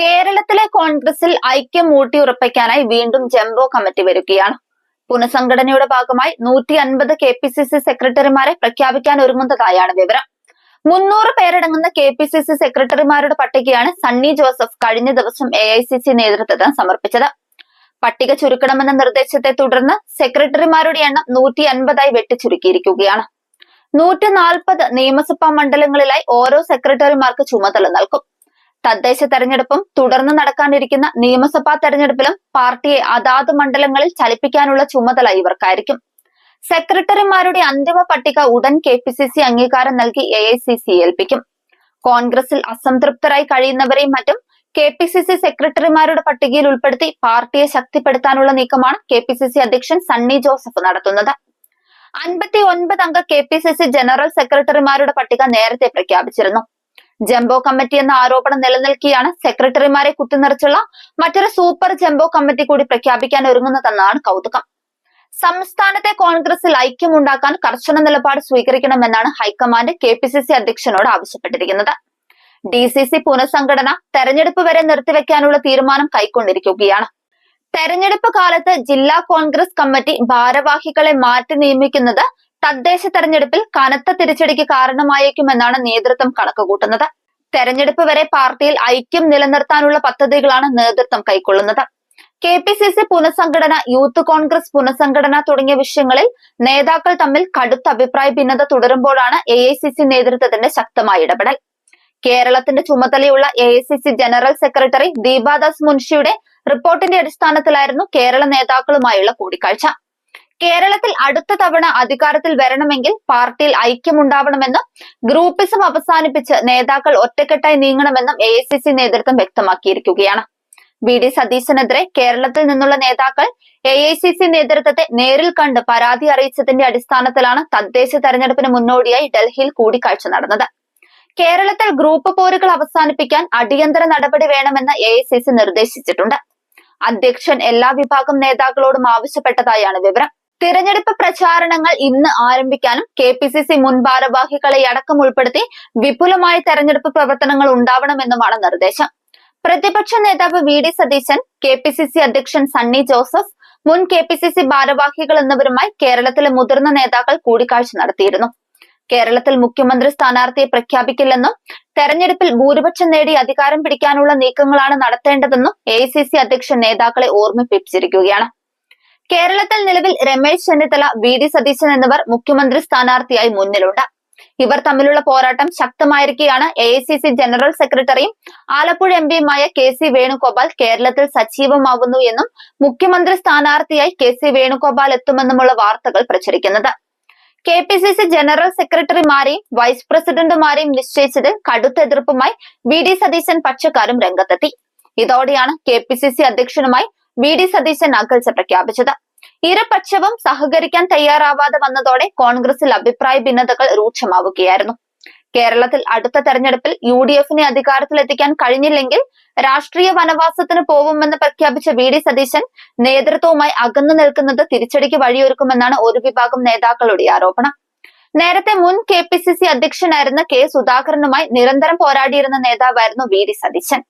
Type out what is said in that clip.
കേരളത്തിലെ കോൺഗ്രസിൽ ഐക്യം ഊട്ടിയുറപ്പിക്കാനായി വീണ്ടും ജംബോ കമ്മിറ്റി വരികയാണ്. പുനഃസംഘടനയുടെ ഭാഗമായി നൂറ്റി അൻപത് കെ പി സി സി സെക്രട്ടറിമാരെ പ്രഖ്യാപിക്കാൻ ഒരുങ്ങുന്നതായാണ് വിവരം. മുന്നൂറ് പേരടങ്ങുന്ന കെ പി സി സി സെക്രട്ടറിമാരുടെ പട്ടികയാണ് സണ്ണി ജോസഫ് കഴിഞ്ഞ ദിവസം എ ഐ സി സി നേതൃത്വത്തിന് സമർപ്പിച്ചത്. പട്ടിക ചുരുക്കണമെന്ന നിർദ്ദേശത്തെ തുടർന്ന് സെക്രട്ടറിമാരുടെ എണ്ണം നൂറ്റി അൻപതായി വെട്ടിച്ചുരുക്കിയിരിക്കുകയാണ്. നൂറ്റി നാൽപ്പത് നിയമസഭാ മണ്ഡലങ്ങളിലായി ഓരോ സെക്രട്ടറിമാർക്ക് ചുമതല നൽകും. തദ്ദേശ തെരഞ്ഞെടുപ്പും തുടർന്ന് നടക്കാനിരിക്കുന്ന നിയമസഭാ തെരഞ്ഞെടുപ്പിലും പാർട്ടിയെ അതാത് മണ്ഡലങ്ങളിൽ ചലിപ്പിക്കാനുള്ള ചുമതല ഇവർക്കായിരിക്കും. സെക്രട്ടറിമാരുടെ അന്തിമ പട്ടിക ഉടൻ കെ പി സി സി അംഗീകാരം നൽകി എ ഐ സി സി ഏൽപ്പിക്കും. കോൺഗ്രസിൽ അസംതൃപ്തരായി കഴിയുന്നവരെയും മറ്റും കെ പി സി സി സെക്രട്ടറിമാരുടെ പട്ടികയിൽ ഉൾപ്പെടുത്തി പാർട്ടിയെ ശക്തിപ്പെടുത്താനുള്ള നീക്കമാണ് കെ പി സി സി അധ്യക്ഷൻ സണ്ണി ജോസഫ് നടത്തുന്നത്. അൻപത്തി ഒൻപത് അംഗ K P C C general സെക്രട്ടറിമാരുടെ പട്ടിക നേരത്തെ പ്രഖ്യാപിച്ചിരുന്നു. ജംബോ കമ്മിറ്റി എന്ന ആരോപണം നിലനിൽക്കെയാണ് സെക്രട്ടറിമാരെ കുത്തിനിറച്ചുള്ള മറ്റൊരു സൂപ്പർ ജംബോ കമ്മിറ്റി കൂടി പ്രഖ്യാപിക്കാൻ ഒരുങ്ങുന്നതെന്നാണ് കൗതുകം. സംസ്ഥാനത്തെ കോൺഗ്രസിൽ ഐക്യമുണ്ടാക്കാൻ കർശന നിലപാട് സ്വീകരിക്കണമെന്നാണ് high command K P C C അധ്യക്ഷനോട് ആവശ്യപ്പെട്ടിരിക്കുന്നത്. ഡി സി സി പുനഃസംഘടന തെരഞ്ഞെടുപ്പ് വരെ നിർത്തിവെക്കാനുള്ള തീരുമാനം കൈക്കൊണ്ടിരിക്കുകയാണ്. തെരഞ്ഞെടുപ്പ് കാലത്ത് ജില്ലാ കോൺഗ്രസ് കമ്മിറ്റി ഭാരവാഹികളെ മാറ്റി നിയമിക്കുന്നത് തദ്ദേശ തെരഞ്ഞെടുപ്പിൽ കനത്ത തിരിച്ചടിക്ക് കാരണമായേക്കുമെന്നാണ് നേതൃത്വം കണക്കുകൂട്ടുന്നത്. തെരഞ്ഞെടുപ്പ് വരെ പാർട്ടിയിൽ ഐക്യം നിലനിർത്താനുള്ള പദ്ധതികളാണ് നേതൃത്വം കൈക്കൊള്ളുന്നത്. കെ പി സി സി പുനഃസംഘടന യൂത്ത് കോൺഗ്രസ് പുനഃസംഘടന തുടങ്ങിയ വിഷയങ്ങളിൽ നേതാക്കൾ തമ്മിൽ കടുത്ത അഭിപ്രായ ഭിന്നത തുടരുമ്പോഴാണ് എ ഐ സി സി നേതൃത്വത്തിന്റെ ശക്തമായ ഇടപെടൽ. കേരളത്തിന്റെ ചുമതലയുള്ള A I C C general secretary Deepa Das മുൻഷിയുടെ റിപ്പോർട്ടിന്റെ അടിസ്ഥാനത്തിലായിരുന്നു കേരള നേതാക്കളുമായുള്ള കൂടിക്കാഴ്ച. കേരളത്തിൽ അടുത്ത തവണ അധികാരത്തിൽ വരണമെങ്കിൽ പാർട്ടിയിൽ ഐക്യമുണ്ടാവണമെന്നും ഗ്രൂപ്പിസം അവസാനിപ്പിച്ച് നേതാക്കൾ ഒറ്റക്കെട്ടായി നീങ്ങണമെന്നും എ നേതൃത്വം വ്യക്തമാക്കിയിരിക്കുകയാണ്. വി ഡി സതീശനെതിരെ കേരളത്തിൽ നിന്നുള്ള നേതാക്കൾ എ ഐ സി സി നേതൃത്വത്തെ നേരിൽ കണ്ട് പരാതി അറിയിച്ചതിന്റെ അടിസ്ഥാനത്തിലാണ് തദ്ദേശ തെരഞ്ഞെടുപ്പിന് മുന്നോടിയായി ഡൽഹിയിൽ കൂടിക്കാഴ്ച നടന്നത്. കേരളത്തിൽ ഗ്രൂപ്പ് പോരുകൾ അവസാനിപ്പിക്കാൻ അടിയന്തര നടപടി വേണമെന്ന് എ നിർദ്ദേശിച്ചിട്ടുണ്ട്. അധ്യക്ഷൻ എല്ലാ വിഭാഗം നേതാക്കളോടും ആവശ്യപ്പെട്ടതായാണ് വിവരം. തിരഞ്ഞെടുപ്പ് പ്രചാരണങ്ങൾ ഇന്ന് ആരംഭിക്കാനും കെ പി സി സി മുൻ ഭാരവാഹികളെ അടക്കം ഉൾപ്പെടുത്തി വിപുലമായ തെരഞ്ഞെടുപ്പ് പ്രവർത്തനങ്ങൾ ഉണ്ടാവണമെന്നുമാണ് നിർദ്ദേശം. പ്രതിപക്ഷ നേതാവ് V D Satheesan K P C C അധ്യക്ഷൻ സണ്ണി ജോസഫ് മുൻ കെ പി സി സി ഭാരവാഹികൾ എന്നിവരുമായി കേരളത്തിലെ മുതിർന്ന നേതാക്കൾ കൂടിക്കാഴ്ച നടത്തിയിരുന്നു. കേരളത്തിൽ മുഖ്യമന്ത്രി സ്ഥാനാർത്ഥിയെ പ്രഖ്യാപിക്കില്ലെന്നും തെരഞ്ഞെടുപ്പിൽ ഭൂരിപക്ഷം നേടി അധികാരം പിടിക്കാനുള്ള നീക്കങ്ങളാണ് നടത്തേണ്ടതെന്നും എ അധ്യക്ഷൻ നേതാക്കളെ ഓർമ്മിപ്പിച്ചിരിക്കുകയാണ്. കേരളത്തിൽ നിലവിൽ രമേശ് ചെന്നിത്തല വി. ഡി. സതീശൻ എന്നിവർ മുഖ്യമന്ത്രി സ്ഥാനാർത്ഥിയായി മുന്നിലുണ്ട്. ഇവർ തമ്മിലുള്ള പോരാട്ടം ശക്തമായിരിക്കുകയാണ് എ ജനറൽ സെക്രട്ടറിയും ആലപ്പുഴ എം പിയുമായ കെ സി വേണുഗോപാൽ കേരളത്തിൽ സജീവമാകുന്നു എന്നും മുഖ്യമന്ത്രി സ്ഥാനാർത്ഥിയായി കെ സി വേണുഗോപാൽ എത്തുമെന്നുമുള്ള വാർത്തകൾ പ്രചരിക്കുന്നത്. K P C C general സെക്രട്ടറിമാരെയും vice പ്രസിഡന്റുമാരെയും നിശ്ചയിച്ചതിൽ കടുത്ത എതിർപ്പുമായി വി. ഡി. സതീശൻ പക്ഷക്കാരും രംഗത്തെത്തി. ഇതോടെയാണ് കെ പി സി സി അധ്യക്ഷനുമായി വി ഡി സതീശൻ അകൽച്ച പ്രഖ്യാപിച്ചത്. ഇരുപക്ഷവും സഹകരിക്കാൻ തയ്യാറാവാതെ വന്നതോടെ കോൺഗ്രസിൽ അഭിപ്രായ ഭിന്നതകൾ രൂക്ഷമാവുകയായിരുന്നു. കേരളത്തിൽ അടുത്ത തെരഞ്ഞെടുപ്പിൽ യു ഡി എഫിനെ അധികാരത്തിലെത്തിക്കാൻ കഴിഞ്ഞില്ലെങ്കിൽ രാഷ്ട്രീയ വനവാസത്തിന് പോവുമെന്ന് പ്രഖ്യാപിച്ച വി ഡി സതീശൻ നേതൃത്വവുമായി അകന്നു നിൽക്കുന്നത് തിരിച്ചടിക്ക് വഴിയൊരുക്കുമെന്നാണ് ഒരു വിഭാഗം നേതാക്കളുടെ ആരോപണം. നേരത്തെ മുൻ കെ പി സി സി അധ്യക്ഷനായിരുന്ന കെ സുധാകരനുമായി നിരന്തരം പോരാടിയിരുന്ന നേതാവായിരുന്നു വി ഡി സതീശൻ.